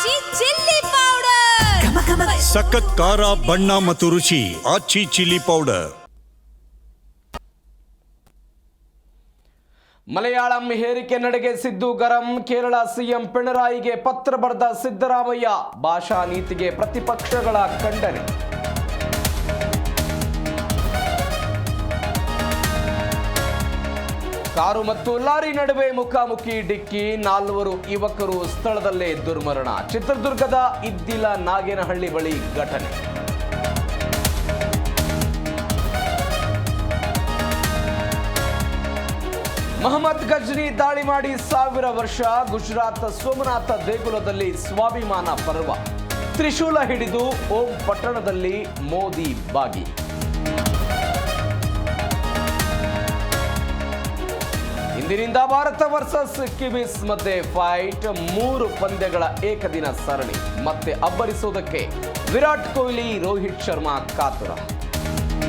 ಆಚಿ chilli powder ಸಖತ್ ಖಾರ ಬಣ್ಣ ಮತ್ತು ರುಚಿ ಆಚಿ ಚಿಲ್ಲಿ ಪೌಡರ್ ಮಲಯಾಳಂ ಹೇರಿಕೆ ನಡೆಗೆ ಸಿದ್ದು ಗರಂ ಕೇರಳ ಸಿಎಂ ಪಿಣರಾಯಿಗೆ ಪತ್ರ ಬರೆದ ಸಿದ್ದರಾಮಯ್ಯ ಭಾಷಾ ನೀತಿಗೆ ಪ್ರತಿಪಕ್ಷಗಳ ಖಂಡನೆ. ಕಾರು ಮತ್ತು ಲಾರಿ ನಡುವೆ ಮುಖಾಮುಖಿ ಡಿಕ್ಕಿ ನಾಲ್ವರು ಯುವಕರು ಸ್ಥಳದಲ್ಲೇ ದುರ್ಮರಣ. ಚಿತ್ರದುರ್ಗದ ಇದ್ದಿಲ ನಾಗೇನಹಳ್ಳಿ ಬಳಿ ಘಟನೆ. ಮಹಮ್ಮದ್ ಗಜ್ನಿ ದಾಳಿ ಮಾಡಿ ಸಾವಿರ ವರ್ಷ, ಗುಜರಾತ್ ಸೋಮನಾಥ ದೇಗುಲದಲ್ಲಿ ಸ್ವಾಭಿಮಾನ ಪರ್ವ. ತ್ರಿಶೂಲ ಹಿಡಿದು ಓಂ ಪಟ್ಟಣದಲ್ಲಿ ಮೋದಿ ಬಾಗಿ. ಇಂದಿನಿಂದ ಭಾರತ ವರ್ಸಸ್ ಕಿವೀಸ್ ಮಧ್ಯೆ ಫೈಟ್ ಮೂರು ಪಂದ್ಯಗಳ ಏಕದಿನ ಸರಣಿ. ಮತ್ತೆ ಅಬ್ಬರಿಸುವುದಕ್ಕೆ ವಿರಾಟ್ ಕೊಹ್ಲಿ, ರೋಹಿತ್ ಶರ್ಮಾ, ಕಾತುರ.